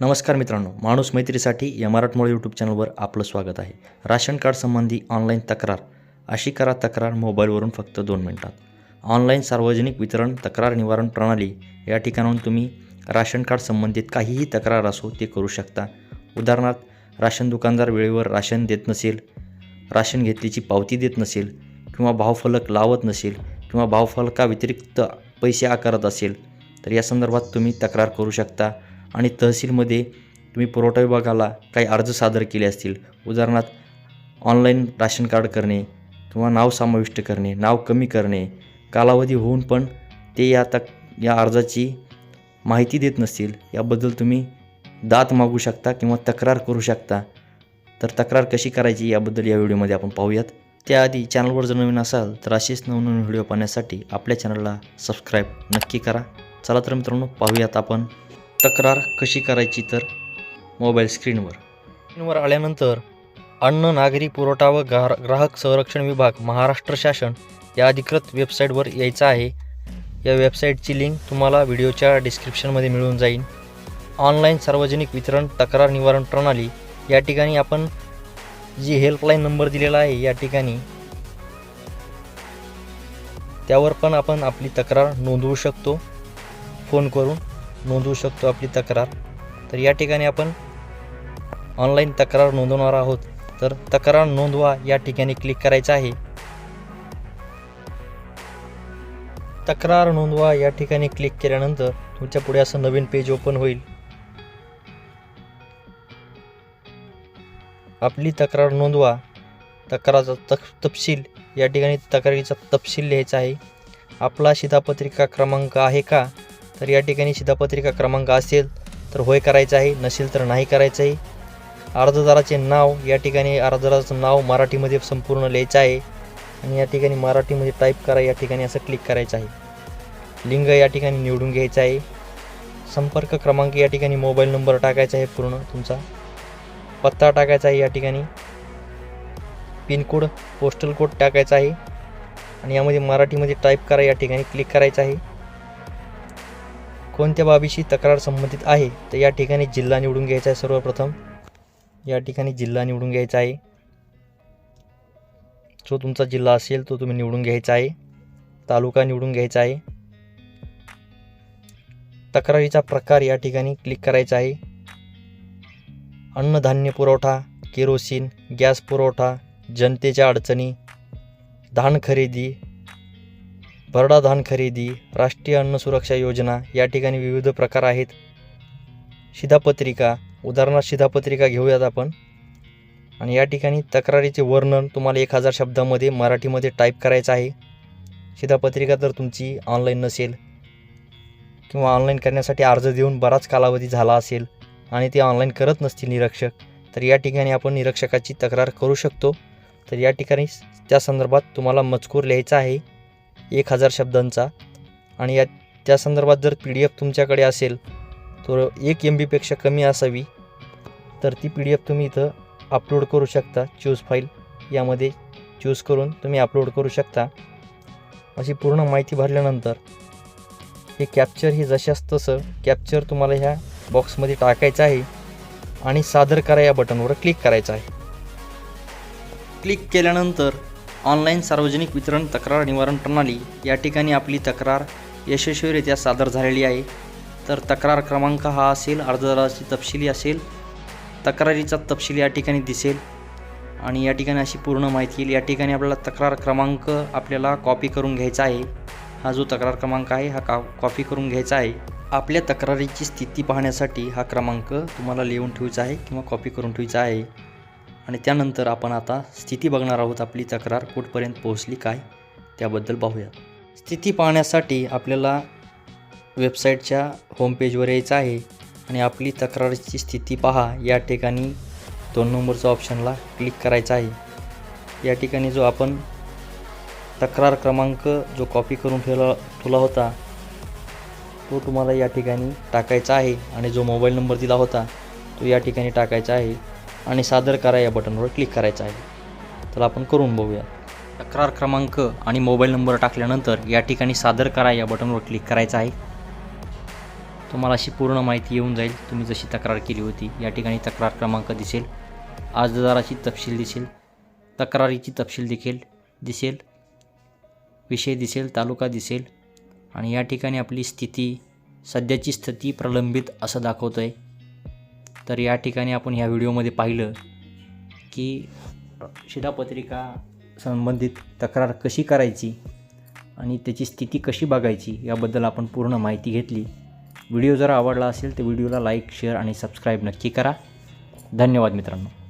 नमस्कार मित्रांनो माणूस मैत्रीसाठी या मराठमोळी यूट्यूब चॅनलवर आपलं स्वागत आहे. राशन कार्ड संबंधी ऑनलाईन तक्रार. अशी करा तक्रार मोबाईलवरून फक्त दोन मिनिटात. ऑनलाईन सार्वजनिक वितरण तक्रार निवारण प्रणाली या ठिकाणाहून तुम्ही राशन कार्ड संबंधित काहीही तक्रार असो ते करू शकता. उदाहरणार्थ राशन दुकानदार वेळेवर राशन देत नसेल राशन घेतलीची पावती देत नसेल किंवा भावफलक लावत नसेल किंवा भावफलकाव्यतिरिक्त पैसे आकारत असेल तर या संदर्भात तुम्ही तक्रार करू शकता. आणि तहसीलमध्ये तुम्ही पुरवठा विभागाला काही अर्ज सादर केले असतील. उदाहरणार्थ ऑनलाईन राशन कार्ड करणे किंवा नाव समाविष्ट करणे नाव कमी करणे कालावधी होऊन पण ते या तक या अर्जाची माहिती देत नसतील याबद्दल तुम्ही दात मागू शकता किंवा तक्रार करू शकता. तर तक्रार कशी करायची याबद्दल या व्हिडिओमध्ये आपण पाहूयात. त्याआधी चॅनलवर जर नवीन असाल तर असेच नवनवीन व्हिडिओ पाहण्यासाठी आपल्या चॅनलला सबस्क्राईब नक्की करा. चला तर मित्रांनो पाहूयात आपण तक्रार कशी करायची तर मोबाईल स्क्रीनवर. स्क्रीनवर आल्यानंतर अन्न नागरी पुरवठा व ग्राह- ग्राहक संरक्षण विभाग महाराष्ट्र शासन या अधिकृत वेबसाईटवर यायचं आहे. या वेबसाईटची लिंक तुम्हाला व्हिडिओच्या डिस्क्रिप्शनमध्ये मिळून जाईल. ऑनलाईन सार्वजनिक वितरण तक्रार निवारण प्रणाली या ठिकाणी आपण जी हेल्पलाईन नंबर दिलेला आहे या ठिकाणी त्यावर पण आपण आपली तक्रार नोंदवू शकतो. फोन करून नोंदवू शकतो आपली तक्रार. तर या ठिकाणी आपण ऑनलाईन तक्रार नोंदवणार आहोत. तर तक्रार नोंदवा या ठिकाणी क्लिक करायचं आहे. तक्रार नोंदवा या ठिकाणी क्लिक केल्यानंतर तुमच्यापुढे असं नवीन पेज ओपन होईल. आपली तक्रार नोंदवा. तक्राराचा तक तपशील या ठिकाणी तक्रारीचा तपशील लिहायचा आहे. आपला शिधापत्रिका क्रमांक आहे का? तर या ठिकाणी शिधापत्रिका क्रमांक असेल तर होय करायचं आहे. नसेल तर नाही करायचं आहे. अर्जदाराचे नाव या ठिकाणी अर्जदाराचं नाव मराठीमध्ये संपूर्ण लिहायचं आहे. आणि या ठिकाणी मराठीमध्ये टाईप करा या ठिकाणी असं क्लिक करायचं आहे. लिंग या ठिकाणी निवडून घ्यायचं आहे. संपर्क क्रमांक या ठिकाणी मोबाईल नंबर टाकायचा आहे पूर्ण तुमचा. पत्ता टाकायचा आहे या ठिकाणी. पिनकोड पोस्टल कोड टाकायचा आहे. आणि यामध्ये मराठीमध्ये टाईप करा या ठिकाणी क्लिक करायचं आहे. कोणत्या बाबीशी तक्रार संबंधित आहे तर या ठिकाणी जिल्हा निवडून घ्यायचा आहे सर्वप्रथम. या ठिकाणी जिल्हा निवडून घ्यायचा आहे. जो तुमचा जिल्हा असेल तो तुम्ही निवडून घ्यायचा आहे. तालुका निवडून घ्यायचा आहे. तक्रारीचा प्रकार या ठिकाणी क्लिक करायचा आहे. अन्नधान्य पुरवठा केरोसिन गॅस पुरवठा जनतेच्या अडचणी धान खरेदी भरडा धान खरेदी राष्ट्रीय अन्न सुरक्षा योजना या ठिकाणी विविध प्रकार आहेत. शिधापत्रिका उदाहरणार्थ शिधापत्रिका घेऊयात आपण. आणि या ठिकाणी तक्रारीचे वर्णन तुम्हाला एक हजार शब्दामध्ये मराठीमध्ये टाईप करायचं आहे. शिधापत्रिका जर तुमची ऑनलाईन नसेल. किंवा ऑनलाईन करण्यासाठी अर्ज देऊन बराच कालावधी झाला असेल. आणि ते ऑनलाईन करत नसतील निरीक्षक तर या ठिकाणी आपण निरीक्षकाची तक्रार करू शकतो. तर या ठिकाणी त्या संदर्भात तुम्हाला मजकूर लिहायचा आहे एक हजार शब्दांचा. आणि या त्या संदर्भात जर पी डी एफ तुमच्याकडे असेल तर एक एम बीपेक्षा कमी असावी. तर ती पी डी एफ तुम्ही इथं अपलोड करू शकता चूज फाईल यामध्ये चूज करून तुम्ही अपलोड करू शकता. अशी पूर्ण माहिती भरल्यानंतर हे कॅप्चर हे जशास तसं कॅप्चर तुम्हाला ह्या बॉक्समध्ये टाकायचं आहे आणि सादर करा या बटनवर क्लिक करायचं आहे. क्लिक केल्यानंतर ऑनलाईन सार्वजनिक वितरण तक्रार निवारण प्रणाली या ठिकाणी आपली तक्रार यशस्वीरित्या सादर झालेली आहे. तर तक्रार क्रमांक हा असेल अर्जदाराची तपशिली असेल तक्रारीचा तपशील या ठिकाणी दिसेल आणि या ठिकाणी अशी पूर्ण माहिती येईल. या ठिकाणी आपल्याला तक्रार क्रमांक आपल्याला कॉपी करून घ्यायचा आहे. हा जो तक्रार क्रमांक आहे हा का कॉपी करून घ्यायचा आहे. आपल्या तक्रारीची स्थिती पाहण्यासाठी हा क्रमांक तुम्हाला लिहून ठेवायचा आहे किंवा कॉपी करून ठेवायचा आहे. आणि त्यानंतर आपण आता स्थिती बघणार आहोत आपली तक्रार कुठपर्यंत पोहोचली काय त्याबद्दल पाहूया. स्थिती पाहण्यासाठी आपल्याला वेबसाईटच्या होमपेजवर यायचं आहे आणि आपली तक्रारीची स्थिती पहा. या ठिकाणी दोन नंबरच्या ऑप्शनला क्लिक करायचं आहे. या ठिकाणी जो आपण तक्रार क्रमांक जो कॉपी करून ठेवला ठेवला होता तो तुम्हाला या ठिकाणी टाकायचा आहे आणि जो मोबाईल नंबर दिला होता तो या ठिकाणी टाकायचा आहे आणि सादर करा या बटनवर क्लिक करायचं आहे. तर आपण करून बघूया. तक्रार क्रमांक आणि मोबाईल नंबर टाकल्यानंतर या ठिकाणी सादर करा या बटनवर क्लिक करायचं आहे. तुम्हाला अशी पूर्ण माहिती येऊन जाईल. तुम्ही जशी तक्रार केली होती या ठिकाणी तक्रार क्रमांक दिसेल. अर्जदाराची तपशील दिसेल. तक्रारीची तपशील देखील दिसेल. विषय दिसेल तालुका दिसेल. आणि या ठिकाणी आपली स्थिती सध्याची स्थिती प्रलंबित असं दाखवतं आहे तर या ठिकाणी आपण ह्या व्हिडिओमध्ये पाहिलं की शिधापत्रिका संबंधित तक्रार कशी करायची आणि त्याची स्थिती कशी बघायची याबद्दल आपण पूर्ण माहिती घेतली. व्हिडिओ जर आवडला असेल तर व्हिडिओला लाईक शेअर आणि सबस्क्राईब नक्की करा. धन्यवाद मित्रांनो.